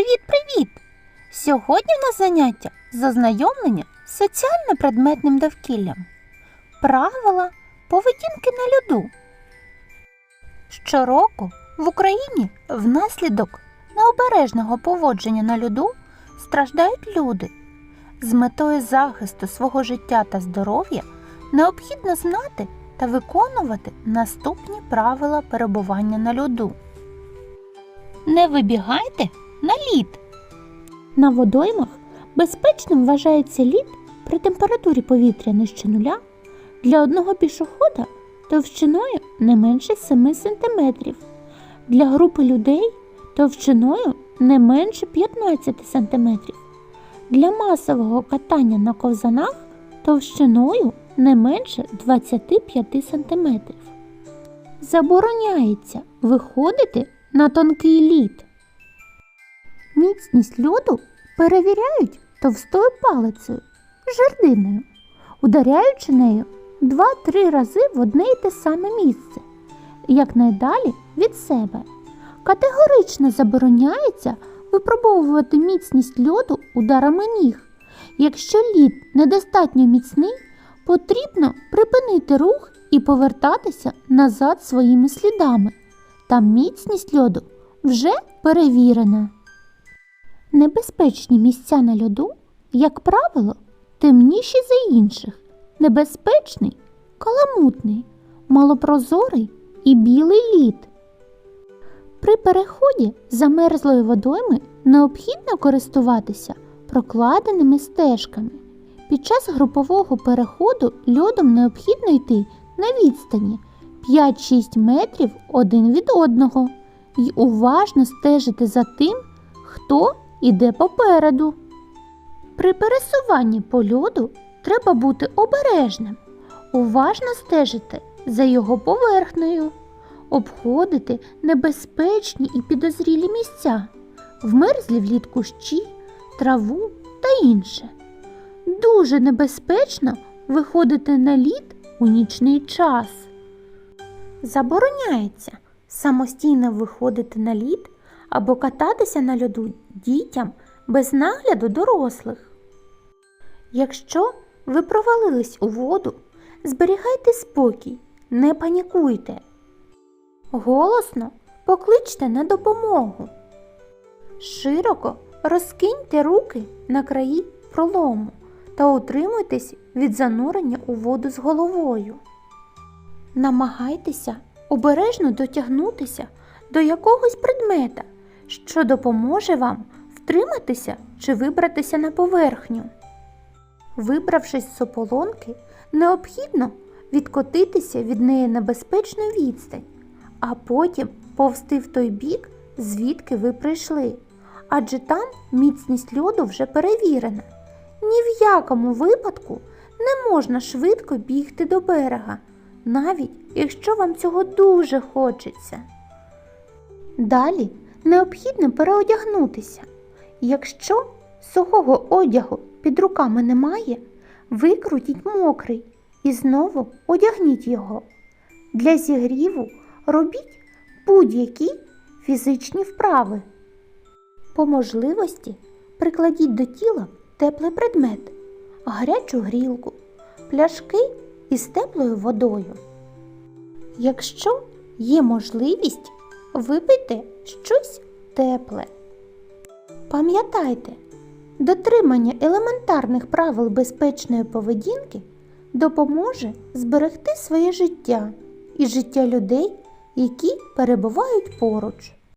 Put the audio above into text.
Привіт-привіт! Сьогодні в нас заняття з ознайомлення з соціально-предметним довкіллям. Правила поведінки на льоду. Щороку в Україні внаслідок необережного поводження на льоду страждають люди. З метою захисту свого життя та здоров'я необхідно знати та виконувати наступні правила перебування на льоду. Не вибігайте на лід. На водоймах безпечним вважається лід при температурі повітря нижче нуля для одного пішохода товщиною не менше 7 см, для групи людей товщиною не менше 15 см, для масового катання на ковзанах товщиною не менше 25 см. Забороняється виходити на тонкий лід. Міцність льоду перевіряють товстою палицею, жердиною, ударяючи нею 2-3 рази в одне й те саме місце, якнайдалі від себе. Категорично забороняється випробовувати міцність льоду ударами ніг. Якщо лід недостатньо міцний, потрібно припинити рух і повертатися назад своїми слідами. Та міцність льоду вже перевірена. Небезпечні місця на льоду, як правило, темніші за інших. Небезпечний каламутний, малопрозорий і білий лід. При переході замерзлої водойми необхідно користуватися прокладеними стежками. Під час групового переходу льодом необхідно йти на відстані 5-6 метрів один від одного і уважно стежити за тим, хто іде попереду. При пересуванні по льоду треба бути обережним, уважно стежити за його поверхнею, обходити небезпечні і підозрілі місця, вмерзлі влід кущі, траву та інше. Дуже небезпечно виходити на лід у нічний час. Забороняється самостійно виходити на лід або кататися на льоду дітям без нагляду дорослих. Якщо ви провалились у воду, зберігайте спокій, не панікуйте. Голосно покличте на допомогу. Широко розкиньте руки на краї пролому та утримуйтесь від занурення у воду з головою. Намагайтеся обережно дотягнутися до якогось предмета, що допоможе вам втриматися чи вибратися на поверхню. Вибравшись з ополонки, необхідно відкотитися від неї на безпечну відстань, а потім повсти в той бік, звідки ви прийшли, адже там міцність льоду вже перевірена. Ні в якому випадку не можна швидко бігти до берега, навіть якщо вам цього дуже хочеться. Далі необхідно переодягнутися. Якщо сухого одягу під руками немає, викрутіть мокрий і знову одягніть його. Для зігріву робіть будь-які фізичні вправи. По можливості прикладіть до тіла теплий предмет, гарячу грілку, пляшки із теплою водою. Якщо є можливість, випийте щось тепле. Пам'ятайте, дотримання елементарних правил безпечної поведінки допоможе зберегти своє життя і життя людей, які перебувають поруч.